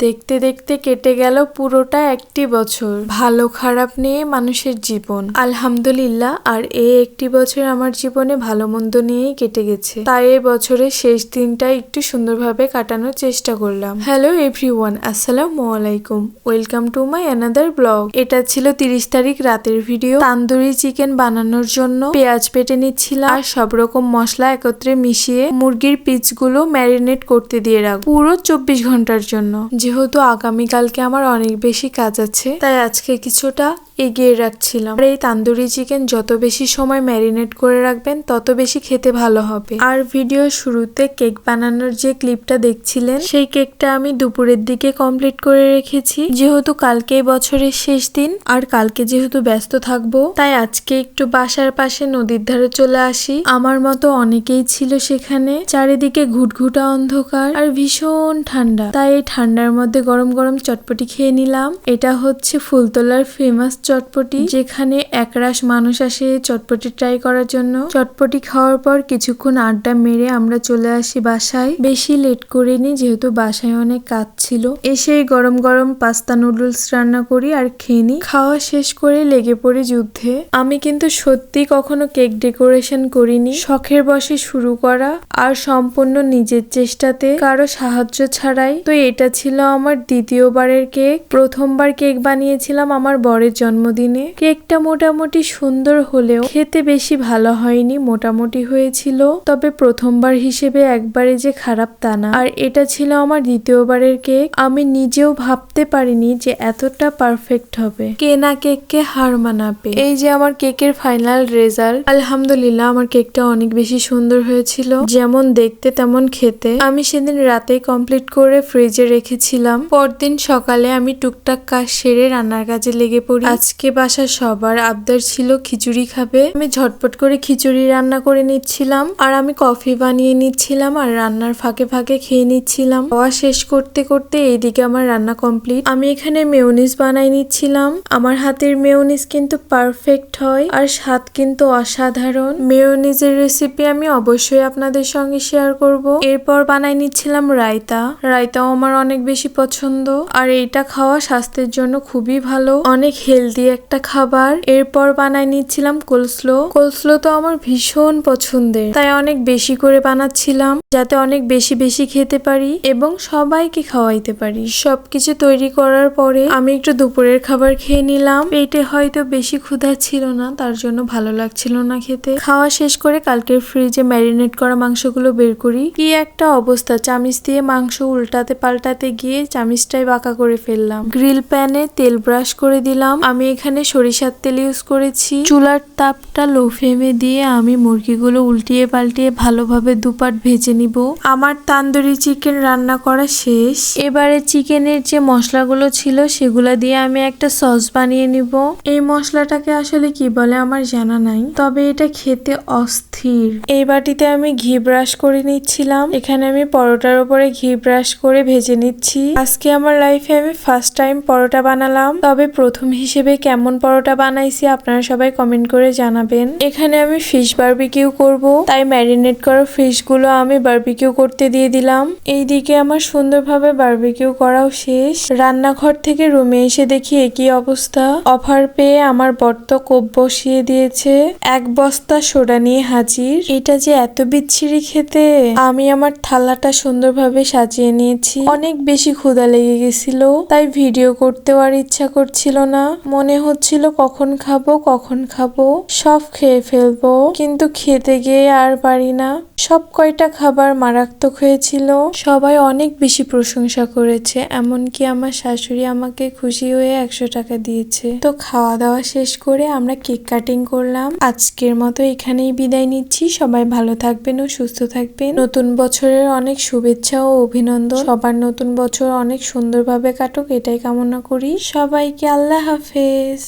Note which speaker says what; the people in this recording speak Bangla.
Speaker 1: দেখতে দেখতে কেটে গেল পুরোটা একটি বছর। ভালো খারাপ নিয়ে মানুষের জীবন। আলহামদুলিল্লাহ, আর এই একটি বছর আমার জীবনে ভালো মন্দ নিয়েই কেটে গেছে। তাই এই বছরের শেষ দিনটা একটু সুন্দরভাবে কাটানোর চেষ্টা করলাম। হ্যালো এভরিওয়ান, আসসালামু আলাইকুম। Welcome to my another blog. এটা ছিল তিরিশ তারিখ রাতের ভিডিও। তান্দুরি চিকেন বানানোর জন্য পেঁয়াজ পেটে নিচ্ছিলাম। আর সব রকম মশলা একত্রে মিশিয়ে মুরগির পিচগুলো ম্যারিনেট করতে দিয়ে রাখব। পুরো চব্বিশ ঘণ্টার জন্য। যেহেতু আগামীকালকে আমার অনেক বেশি কাজ আছে, তাই আজকে কিছুটা এগিয়ে রাখছিলাম। আর এই তান্দুরি চিকেন যত বেশি সময় ম্যারিনেট করে রাখবেন, তত বেশি খেতে ভালো হবে। আর ভিডিও শুরুতে কেক বানানোর যে ক্লিপটা দেখছিলেন, সেই কেকটা আমি দুপুরের দিকে কমপ্লিট করে রেখেছি। যেহেতু কালকে বছরের শেষ দিন, আর কালকে যেহেতু ব্যস্ত থাকব, তাই আজকে একটু বাসার পাশে নদীর ধারে চলে আসি। আমার মতো অনেকেই ছিল সেখানে। চারিদিকে ঘুটঘুটা অন্ধকার আর ভীষণ ঠান্ডা। তাই এই ঠান্ডার মধ্যে গরম গরম চটপটি খেয়ে নিলাম। এটা হচ্ছে ফুলতলার ফেমাস চটপটি, যেখানে একরাশ মানুষ আসে চটপটি ট্রাই করার জন্য। চটপটি খাওয়ার পর কিছুক্ষণ আড্ডা মেরে আমরা চলে আসি বাসায়। বেশি লেট করিনি, যেহেতু বাসায় অনেক কাজ ছিল। এসেই গরম গরম পাস্তা নুডলস রান্না করি আর খেয়ে নিই। খাওয়া শেষ করে লেগে পড়ি যুদ্ধে। আমি কিন্তু সত্যি কখনো কেক ডেকোরেশন করিনি। শখের বসে শুরু করা আর সম্পূর্ণ নিজের চেষ্টাতে। কারও সাহায্য ছাড়াই। তো এটা ছিল আমার দ্বিতীয়বারের কেক, প্রথমবার কেক বানিয়েছিলাম আমার বরের জন্মদিনে। কেকটা মোটামুটি সুন্দর হলেও খেতে বেশি ভালো হয়নি, মোটামুটি হয়েছিল। তবে প্রথমবার হিসেবে একবারে যে খারাপ তা না। আর এটা ছিল আমার দ্বিতীয়বারের কেক। আমি নিজেও ভাবতে পারিনি যে এতটা পারফেক্ট হবে। কেনা কেককে হার মানাবে। এই যে আমার কেকের ফাইনাল রেজাল্ট, আলহামদুলিল্লাহ আমার কেকটা অনেক বেশি সুন্দর হয়েছিল। যেমন দেখতে তেমন খেতে। আমি সেদিন রাতে কমপ্লিট করে ফ্রিজে রেখেছিলাম। পরদিন সকালে আমি টুকটাক কাজ সেরে রান্নার কাজে লেগে পড়ি। আজকে বাসার সবার আবদার ছিল খিচুড়ি খাবে। আমি ঝটপট করে খিচুড়ি রান্না করে নিচ্ছিলাম আর আমি কফি বানিয়ে নিচ্ছিলাম আর রান্নার ফাঁকে ফাঁকে খেয়ে নিচ্ছিলাম। খাওয়া শেষ করতে করতে এইদিকে আমার রান্না কমপ্লিট। আমি এখানে মেয়নিজ বানাই নিচ্ছিলাম। আমার হাতের মেয়নিজ কিন্তু পারফেক্ট হয় আর স্বাদ কিন্তু অসাধারণ। মেয়নিজের রেসিপি আমি অবশ্যই আপনাদের সঙ্গে শেয়ার করব। এরপর বানাই নিচ্ছিলাম রায়তা। রায়তাও আমার অনেক বেশি পছন্দ। আর এইটা খাওয়া স্বাস্থ্যের জন্য খুবই ভালো। অনেক হেলদি একটা খাবার। এরপর বানাই নিচ্ছিলাম কোলস্লো। কোলস্লো তো আমার ভীষণ পছন্দের। তাই অনেক বেশি করে বানাচ্ছিলাম, যাতে অনেক বেশি বেশি খেতে পারি এবং সবাইকে খাওয়াইতে পারি। সবকিছু তৈরি করার পরে আমি একটু দুপুরের খাবার খেয়ে নিলাম। পেটে হয়তো বেশি ক্ষুধা ছিল না, তার জন্য ভালো লাগছিল না খেতে। খাওয়া শেষ করে কালকের ফ্রিজে ম্যারিনেট করা মাংসগুলো বের করি। কি একটা অবস্থা, চামিচ দিয়ে মাংস উল্টাতে পাল্টাতে গিয়ে চামিচটাই বাঁকা করে ফেললাম। গ্রিল প্যানে তেল ব্রাশ করে দিলাম। আমি এখানে সরিষার তেল ইউজ করেছি। চুলার তাপটা লো ফ্লেমে দিয়ে আমি মুরগিগুলো উল্টিয়ে পাল্টিয়ে ভালোভাবে দুপাট ভেজে নিব। আমার তান্দুরি চিকেন রান্না করা শেষ। এবারে চিকেনের যে মশলাগুলো ছিল সেগুলো দিয়ে আমি একটা সস বানিয়ে নিব। এই মশলাটাকে আসলে কি বলে আমার জানা নাই, তবে এটা খেতে অস্থির। এই বাটিতে আমি ঘি ব্রাশ করে নিচ্ছিলাম। এখানে আমি পরোটার উপরে ঘি ব্রাশ করে ভেজে নিচ্ছি। আজকে আমার লাইফে আমি ফার্স্ট টাইম পরোটা বানালাম। তবে প্রথম হিসেবে কেমন পরোটা বানাইছি আপনারা সবাই কমেন্ট করে জানাবেন। এখানে আমি ফিশ বারবিকিউ করব। তাই ম্যারিনেট করা ফিশগুলো আমি বারবিকিউ করতে দিয়ে দিলাম। এইদিকে আমার সুন্দরভাবে বারবিকিউ করাও শেষ। রান্নাঘর থেকে রুমে এসে দেখি একই অবস্থা। অফার পেয়ে আমার বর্ত কোপ বসিয়ে দিয়েছে। এক বস্তা সোডা নিয়ে হাজির। এটা যে এত বিচ্ছিরি খেতে! আমি আমার থালাটা সুন্দরভাবে সাজিয়ে নিয়েছি। অনেক বেশি ক্ষুধা লেগে গেছিল, তাই ভিডিও করতেও আর ইচ্ছা করছিল না। মনে হচ্ছিল কখন খাব কখন খাব, সব খেয়ে ফেলব, কিন্তু খেতে গিয়ে আর পারি না। সব কয়টা খাবার মারাত্মক হয়েছিল, সবাই অনেক বেশি প্রশংসা করেছে, এমনকি আমার শাশুড়ি আমাকে খুশি হয়ে একশো টাকা দিয়েছে। তো খাওয়া দাওয়া শেষ করে আমরা কেক কাটিং করলাম। আজকের মতো এখানেই বিদায় নিচ্ছি। সবাই ভালো থাকবেন ও সুস্থ থাকবেন। নতুন বছরের অনেক শুভেচ্ছা ও অভিনন্দন। সবার নতুন বছর অনেক সুন্দরভাবে কাটুক এটাই কামনা করি। সবাইকে আল্লাহ হাফেজ।